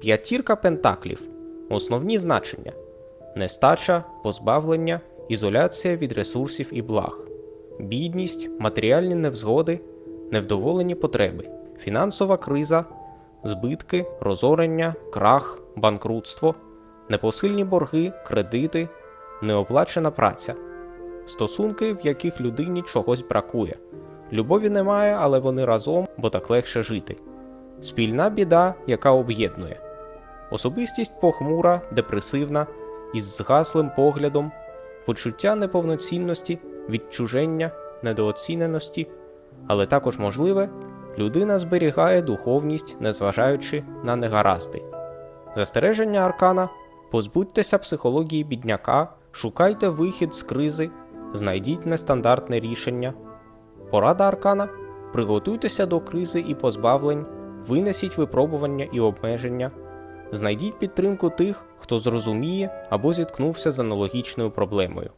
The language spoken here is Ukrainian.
П'ятірка пентаклів. Основні значення: нестача, позбавлення, ізоляція від ресурсів і благ, бідність, матеріальні невзгоди, невдоволені потреби, фінансова криза, збитки, розорення, крах, банкрутство, непосильні борги, кредити, неоплачена праця, стосунки, в яких людині чогось бракує. Любові немає, але вони разом, бо так легше жити. Спільна біда, яка об'єднує. Особистість похмура, депресивна, із згаслим поглядом, почуття неповноцінності, відчуження, недооціненості, але також можливе, людина зберігає духовність, незважаючи на негаразди. Застереження аркана позбудьтеся психології бідняка, шукайте вихід з кризи, знайдіть нестандартне рішення. Порада аркана приготуйтеся до кризи і позбавлень, винесіть випробування і обмеження, знайдіть підтримку тих, хто зрозуміє або зіткнувся з аналогічною проблемою.